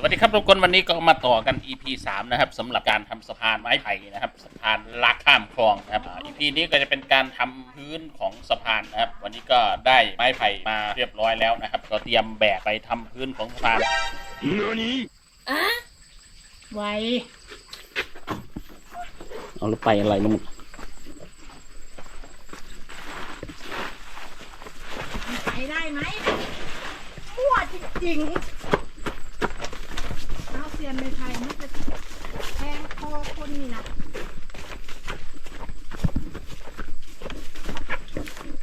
สวัสดีครับทุกคนวันนี้ก็มาต่อกัน EP 3 นะครับสำหรับการทำสะพานไม้ไผ่นะครับสะพานลากข้ามคลองนะครับอ่า EP นี้ก็จะเป็นการทำพื้นของสะพานนะครับ วันนี้ก็ได้ไม้ไผ่มาเรียบร้อยแล้วนะครับ ก็เตรียมแบกไปทำพื้นของสะพานอะไวเอาแล้วไปอะไรแล้วมึงไปได้ไหมมั่วจริงๆ รียนในไทยนะแทงคอคนนี่นะ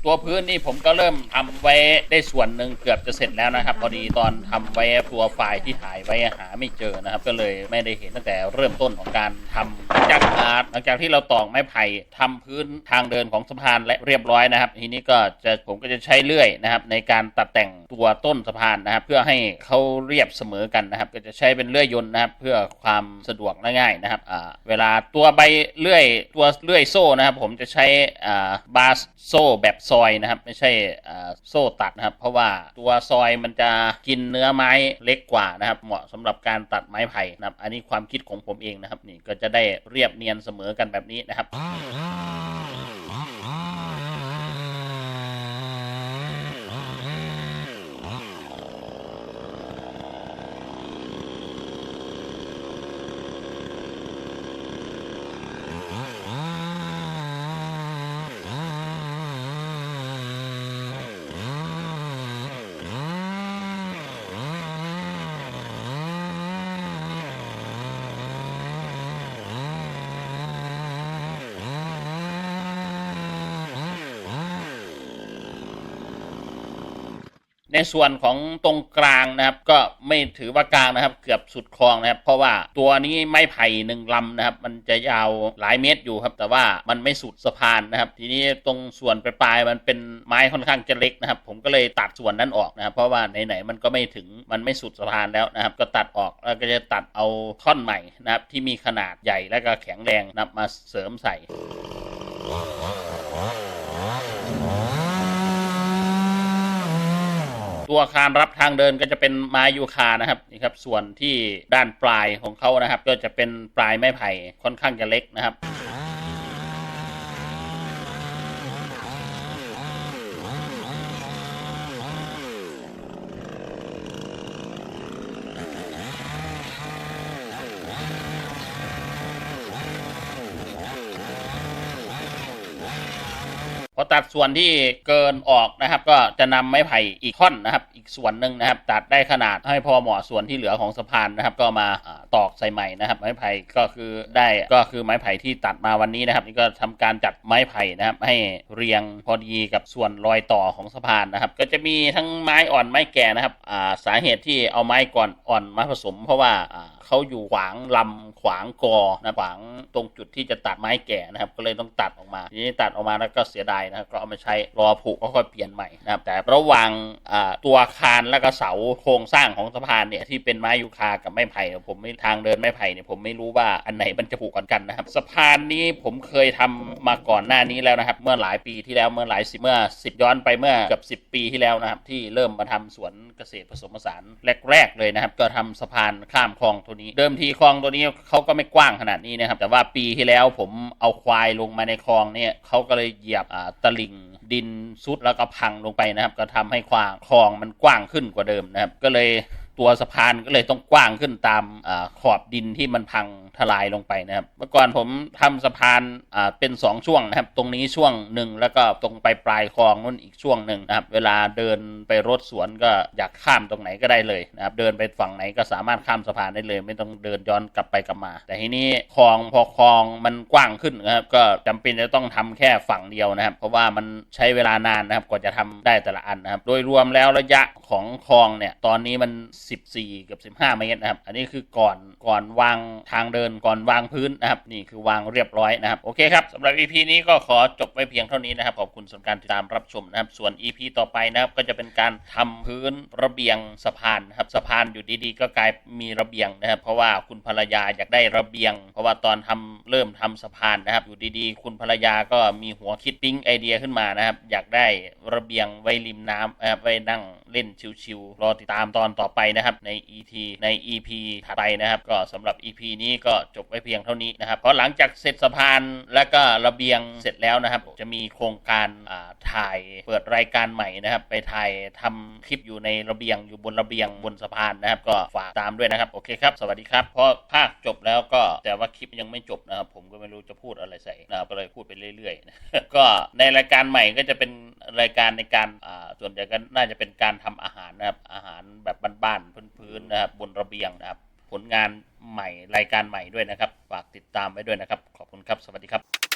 ตัวพื้นนี่ผมก็เริ่มทำไว้ได้ส่วนหนึ่งเกือบจะเสร็จแล้วนะครับ พอดีตอนทำไว้ตัวไฟล์ที่ถ่ายไว้หาไม่เจอนะครับ ก็เลยไม่ได้เห็นตั้งแต่เริ่มต้นของการทำหลังจากอ่าหลังจากที่เราตอกไม้ไผ่ทำพื้นทางเดินของสะพานและเรียบร้อยนะครับ ทีนี้ก็จะผมก็จะใช้เลื่อยนะครับ ในการตัดแต่งตัวต้นสะพานนะครับ เพื่อให้เขาเรียบเสมอกันนะครับ ก็จะใช้เป็นเลื่อยยนต์นะครับ เพื่อความสะดวกและง่ายนะครับเวลาตัวใบเลื่อยตัวเลื่อยโซ่นะครับ ผมจะใช้อ่าบาสโซ่แบบซอยนะครับ ไม่ใช่โซ่ตัดนะครับ เพราะว่าตัวซอยมันจะกินเนื้อไม้เล็กกว่านะครับ เหมาะสำหรับการตัดไม้ไผ่นะครับ อันนี้ความคิดของผมเองนะครับ นี่ก็จะได้เรียบเนียนเสมอกันแบบนี้นะครับ ในส่วนของตรงกลางนะครับ ก็ไม่ถือว่ากลางนะครับ เกือบสุดคลองนะครับ เพราะว่าตัวนี้ไม้ไผ่หนึ่งลำนะครับ มันจะยาวหลายเมตรอยู่ครับ แต่ว่ามันไม่สุดสะพานนะครับ ทีนี้ตรงส่วนปลายมันเป็นไม้ค่อนข้างจะเล็กนะครับ ผมก็เลยตัดส่วนนั้นออกนะครับ เพราะว่าไหนๆมันก็ไม่ถึงมันไม่สุดสะพานแล้วนะครับ ก็ตัดออกแล้วก็จะตัดเอาท่อนใหม่นะครับ ที่มีขนาดใหญ่และก็แข็งแรงนะมาเสริมใส่ ตัวอาคารรับทางเดินก็จะเป็นไม้ยูคานะครับนี่ครับส่วนที่ด้านปลายของเขานะครับ ก็จะเป็นปลายไม้ไผ่ค่อนข้างจะเล็กนะครับ พอตัดส่วนที่เกินออกนะครับ ก็จะนำไม้ไผ่อีกท่อนนะครับ อีกส่วนหนึ่งนะครับ ตัดได้ขนาดให้พอเหมาะส่วนที่เหลือของสะพานนะครับ ก็มาตอกใส่ใหม่นะครับ ไม้ไผ่ก็คือได้ก็คือไม้ไผ่ที่ตัดมาวันนี้นะครับ นี่ก็ทำการจัดไม้ไผ่นะครับ ให้เรียงพอดีกับส่วนรอยต่อของสะพานนะครับ ก็จะมีทั้งไม้อ่อนไม้แก่นะครับอ่าสาเหตุที่เอาไม้ก่อนอ่อนมาผสม เพราะว่าอ่าเขาอยู่ขวางลำขวางกอนะขวางตรงจุดที่จะตัดไม้แก่นะครับ ก็เลยต้องตัดออกมาทีนี้ตัดออกมาแล้วก็เสียดายนะครับก็เอามาใช้รอผุก็ค่อยเปลี่ยนใหม่นะครับแต่ระหว่างตัวอาคารแล้วก็เสาโครงสร้างของสะพานเนี่ยที่เป็นไม้ยูคากับไม้ไผ่ผมไม่ทางเดินไม้ไผ่เนี่ยผมไม่รู้ว่าอันไหนมันจะผุก่อนกันนะครับสะพานนี้ผมเคยทำมาก่อนหน้านี้แล้วนะครับ เมื่อหลายปีที่แล้วเมื่อหลายสิบเมื่อสิบย้อนไปเมื่อเกือบสิบปีที่แล้วนะครับ ที่เริ่มมาทำสวนเกษตรผสมผสานแรกๆเลยนะครับ ก็ทำสะพานข้ามคลองตัวนี้ เดิมทีคลองตัวนี้เขาก็ไม่กว้างขนาดนี้นะครับแต่ว่าปีที่แล้วผมเอาควายลงมาในคลองเนี่ยเขาก็เลยเหยียบตลิ่งดินซุดแล้วก็พังลงไปนะครับ ก็ทำให้ควางคลองมันกว้างขึ้นกว่าเดิมนะครับ ก็เลย ตัวสะพานก็เลยต้องกว้างขึ้นตามอขอบดินที่มันพังทลายลงไปนะครับ เมื่อก่อนผมทำสะพานเป็น 2 ช่วงนะครับ ตรงนี้ช่วงหนึ่งแล้วก็ตรงไปปลายคลองนู่นอีกช่วงหนึ่งนะครับ เวลาเดินไปรถสวนก็อยากข้ามตรงไหนก็ได้เลยนะครับ เดินไปฝั่งไหนก็สามารถข้ามสะพานได้เลย ไม่ต้องเดินย้อนกลับไปกลับมา แต่ทีนี้คลองพอคลองมันกว้างขึ้นนะครับก็จำเป็นจะต้องทำแค่ฝั่งเดียวนะครับ เพราะว่ามันใช้เวลานานนะครับกว่าจะทำได้แต่ละอันนะครับ โดยรวมแล้วระยะของคลองเนี่ยตอนนี้มัน14 กับ 15 เมตรนะครับ อันนี้คือก่อนก่อนวางทางเดินก่อนวางพื้นนะครับ นี่คือวางเรียบร้อยนะครับ โอเคครับสำหรับ EP นี้ก็ขอจบไว้เพียงเท่านี้นะครับ ขอบคุณสำหรับการติดตามรับชมนะครับ ส่วน EP ต่อไปนะครับก็จะเป็นการทำพื้นระเบียงสะพานนะครับสะพานอยู่ดีๆ ก็กลายมีระเบียงนะครับ เพราะว่าคุณภรรยาอยากได้ระเบียง เพราะว่าตอนทำเริ่มทำสะพานนะครับ อยู่ดีๆ คุณภรรยาก็มีหัวคิดปิ๊งไอเดียขึ้นมานะครับ อยากได้ระเบียงไว้ริมน้ำนะครับไว้นั่งเล่นชิวๆรอติดตามตอนต่อไปนะครับใน ET ใน EP ถัดไปนะครับ ก็สำหรับ EP นี้ก็จบไว้เพียงเท่านี้นะครับเพราะหลังจากเสร็จสะพานแล้วก็ระเบียงเสร็จแล้วนะครับ จะมีโครงการถ่ายเปิดรายการใหม่นะครับ ไปถ่ายทำคลิปอยู่ในระเบียงอยู่บนระเบียงบนสะพานนะครับ ก็ฝากตามด้วยนะครับโอเคครับ สวัสดีครับเพราะภาคจบแล้วก็แต่ว่าคลิปยังไม่จบนะครับ ผมก็ไม่รู้จะพูดอะไรใส่นะครับก็เลยพูดไปเรื่อยๆนะก็ในรายการใหม่ก็จะเป็นรายการในการส่วนใหญ่ก็น่าจะเป็นการทำอาหารนะครับอาหารแบบบ้าน นะครับบนระเบียงนะครับ ผลงานใหม่รายการใหม่ด้วยนะครับ ฝากติดตามไว้ด้วยนะครับ ขอบคุณครับ สวัสดีครับ